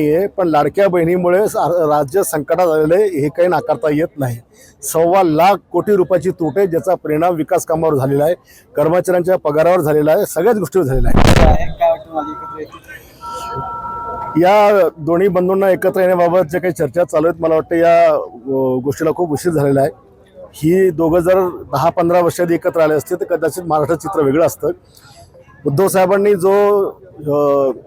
आहे पण लाडक्या बहिणीमुळे राज्य संकटात आलेलं आहे हे काही नाकारता येत नाही. सव्वा लाख कोटी रुपयाची तूट आहे ज्याचा परिणाम विकास कामावर झालेला आहे कर्मचाऱ्यांच्या पगारावर झालेला आहे सगळ्याच गोष्टीवर झालेला आहे. या दोन्ही बंधूंना एकत्र येण्याबाबत जे काही चर्चा चालू आहेत मला वाटतं या गोष्टीला खूप उशीर झालेला आहे. ही दोघं जर दहा पंधरा वर्षात एकत्र आले असते तर कदाचित महाराष्ट्र चित्र वेगळं असतं. उद्धव साहेबांनी जो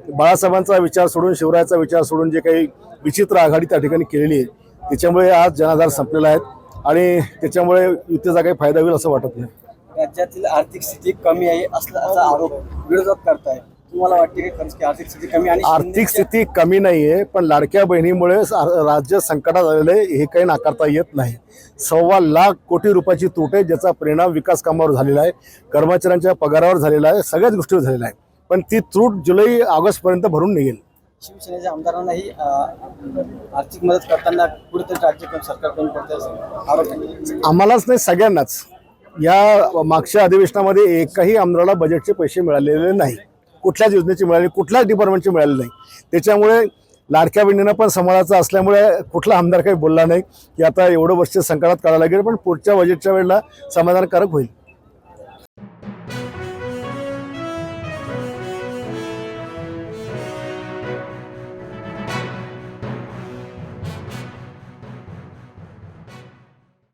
बाळासाहेबांचा विचार सोडून शिवरायाचा विचार सोडून जे काही विचित्र आघाडी त्या ठिकाणी केलेली आहे त्याच्यामुळे आज जनाधार संपलेला आहेत आणि त्याच्यामुळे युतीचा काही फायदा होईल असं वाटत नाही. राज्यातील आर्थिक स्थिती कमी आहे असा आरोप विरोधात आहे तुम्हाला वाटते की आर्थिक स्थिती कमी आणि आर्थिक स्थिती कमी नाही आहे पण लाडक्या बहिणीमुळे राज्य संकटात आलेलं आहे हे काही नाकारता येत नाही. सव्वा लाख कोटी रुपयाची तूट आहे ज्याचा परिणाम विकास कामावर झालेला आहे कर्मचाऱ्यांच्या पगारावर झालेला आहे सगळ्याच गोष्टीवर झालेला आहे. पण ती तूट जुलै ऑगस्टपर्यंत भरून निघेल. शिवसेनेच्या आमदारांनाही आर्थिक मदत करताना कुठेतरी राज्य पडते आम्हालाच नाही सगळ्यांनाच. या मागच्या अधिवेशनामध्ये एकाही आमदाराला बजेटचे पैसे मिळालेले नाही. कुठल्याच योजनेची मिळाली कुठल्याच डिपार्टमेंटची मिळाली नाही. त्याच्यामुळे लाडक्या बहिणीनं पण समाजाचा असल्यामुळे कुठला आमदार काही बोलला नाही की आता एवढं वर्ष संकटात काढायला लागेल पण पुढच्या बजेटच्या वेळेला समाधानकारक होईल.